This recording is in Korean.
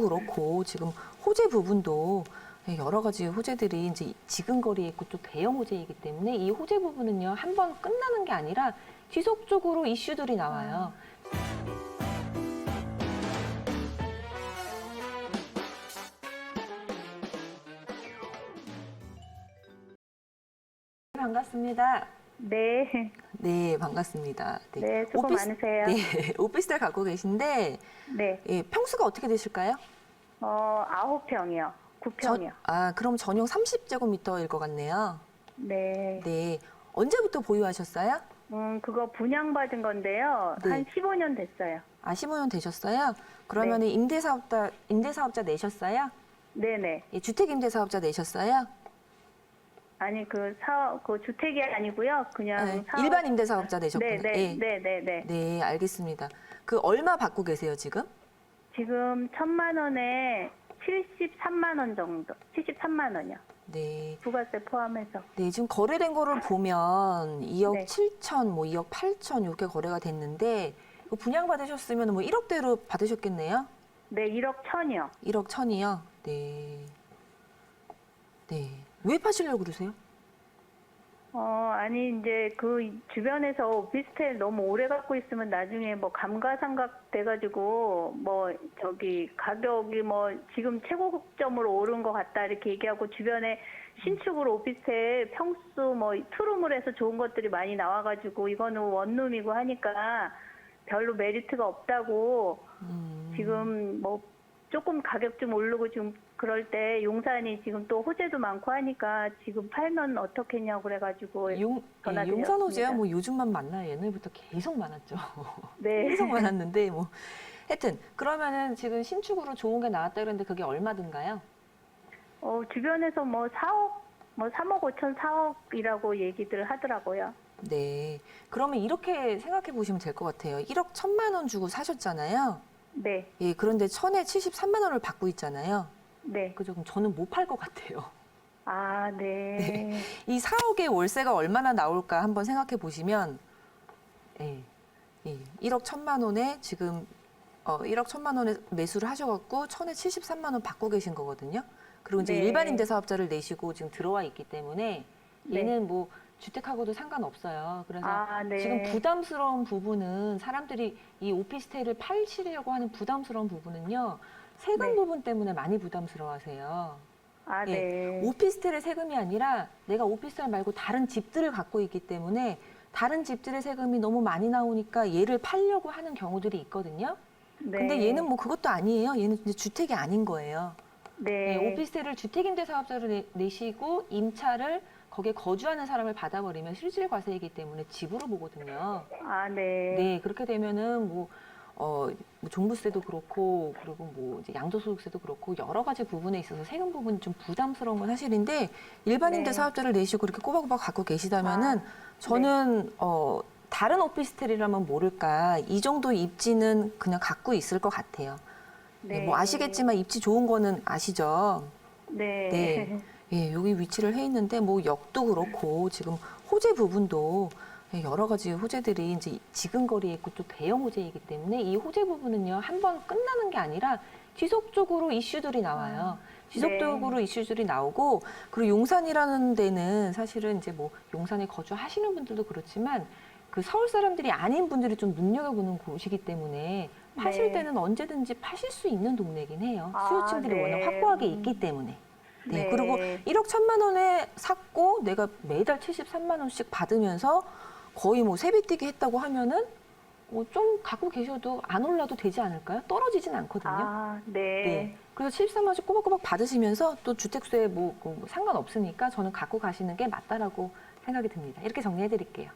그렇고 지금 호재 부분도 여러 가지 호재들이 이제 지근거리에 있고 또 대형 호재이기 때문에 이 호재 부분은요 한 번 끝나는 게 아니라 지속적으로 이슈들이 나와요. 반갑습니다. 네, 네, 반갑습니다. 네, 수고 많으세요. 네, 오피스텔 갖고 계신데 네, 예, 평수가 어떻게 되실까요? 어, 아홉 평이요. 구 평이요. 아, 그럼 전용 30제곱미터일 것 같네요. 네. 네. 언제부터 보유하셨어요? 음, 그거 분양받은 건데요. 네. 한 15년 됐어요. 아, 15년 되셨어요? 그러면 네. 임대사업자, 임대사업자 내셨어요? 네네. 예, 주택임대사업자 내셨어요? 아니, 그 사업, 그 주택이 아니고요. 그냥 네, 사업. 일반 임대 사업자 내셨군요. 네, 네, 예. 네, 네, 네. 네, 알겠습니다. 그 얼마 받고 계세요, 지금? 지금 천만 원에 73만 원 정도. 73만 원이요. 네. 부가세 포함해서. 네, 지금 거래된 거를 보면 2억 네. 7천, 뭐 2억 8천 이렇게 거래가 됐는데 이거 분양 받으셨으면 뭐 1억대로 받으셨겠네요? 네, 1억 천이요. 1억 천이요? 네. 네. 왜 파시려고 그러세요? 어, 아니, 이제 그 주변에서 오피스텔 너무 오래 갖고 있으면 나중에 뭐 감가상각 돼가지고 뭐 저기 가격이 뭐 지금 최고점으로 오른 것 같다 이렇게 얘기하고 주변에 신축으로 오피스텔 평수 뭐 투룸을 해서 좋은 것들이 많이 나와가지고 이거는 원룸이고 하니까 별로 메리트가 없다고 음, 지금 뭐 조금 가격 좀 오르고 지금 그럴 때 용산이 지금 또 호재도 많고 하니까 지금 팔면 어떻겠냐고 그래가지고 용, 예, 용산 호재야 드렸습니다. 뭐 요즘만 만나요. 옛날부터 계속 많았죠. 네. 계속 많았는데 뭐 하여튼 그러면은 지금 신축으로 좋은 게 나왔다 그랬는데 그게 얼마든가요? 어, 주변에서 뭐 4억, 뭐 3억 5천 4억이라고 얘기들 하더라고요. 네. 그러면 이렇게 생각해 보시면 될 것 같아요. 1억 1천만 원 주고 사셨잖아요. 네, 예, 그런데 천에 73만 원을 받고 있잖아요. 네. 그죠? 그럼 저는 못 팔 것 같아요. 아, 네. 이 4억의 월세가 얼마나 나올까 한번 생각해 보시면, 예, 예, 1억 1천만 원에 지금 어, 1억 1천만 원에 매수를 하셔갖고 천에 73만 원 받고 계신 거거든요. 그리고 이제 네. 일반 임대사업자를 내시고 지금 들어와 있기 때문에 네. 얘는 뭐 주택하고도 상관없어요. 그래서 아, 네. 지금 부담스러운 부분은 사람들이 이 오피스텔을 팔시려고 하는 부담스러운 부분은요. 세금 네. 부분 때문에 많이 부담스러워하세요. 아, 예, 네. 오피스텔의 세금이 아니라 내가 오피스텔 말고 다른 집들을 갖고 있기 때문에 다른 집들의 세금이 너무 많이 나오니까 얘를 팔려고 하는 경우들이 있거든요. 네. 근데 얘는 뭐 그것도 아니에요. 얘는 주택이 아닌 거예요. 네. 네, 오피스텔을 주택임대 사업자로 내, 내시고 임차를 거기에 거주하는 사람을 받아버리면 실질 과세이기 때문에 집으로 보거든요. 아, 네. 네, 그렇게 되면은 뭐, 어, 뭐 종부세도 그렇고, 그리고 뭐 이제 양도소득세도 그렇고, 여러 가지 부분에 있어서 세금 부분이 좀 부담스러운 건 사실인데, 일반 임대 네. 사업자를 내시고 이렇게 꼬박꼬박 갖고 계시다면은, 아, 저는, 어, 다른 오피스텔이라면 모를까, 이 정도 입지는 그냥 갖고 있을 것 같아요. 네, 뭐 아시겠지만 입지 좋은 거는 아시죠? 네. 네. 예, 여기 위치를 해 있는데 뭐 역도 그렇고 지금 호재 부분도 예, 여러 가지 호재들이 이제 지근거리에 있고 또 대형 호재이기 때문에 이 호재 부분은요 한 번 끝나는 게 아니라 지속적으로 이슈들이 나와요. 지속적으로 이슈들이 나오고 그리고 용산이라는 데는 사실은 이제 뭐 용산에 거주하시는 분들도 그렇지만 그 서울 사람들이 아닌 분들이 좀 눈여겨보는 곳이기 때문에 파실 네. 때는 언제든지 파실 수 있는 동네긴 해요. 아, 수요층들이 네. 워낙 확고하게 음. 있기 때문에. 네, 네. 그리고 1억 1천만 원에 샀고 내가 매달 73만 원씩 받으면서 거의 뭐 세비뛰기 했다고 하면은 어, 좀 갖고 계셔도 안 올라도 되지 않을까요? 떨어지진 않거든요. 아, 네. 네. 그래서 73만 원씩 꼬박꼬박 받으시면서 또 주택수에 뭐, 뭐 상관없으니까 저는 갖고 가시는 게 맞다라고 생각이 듭니다. 이렇게 정리해 드릴게요.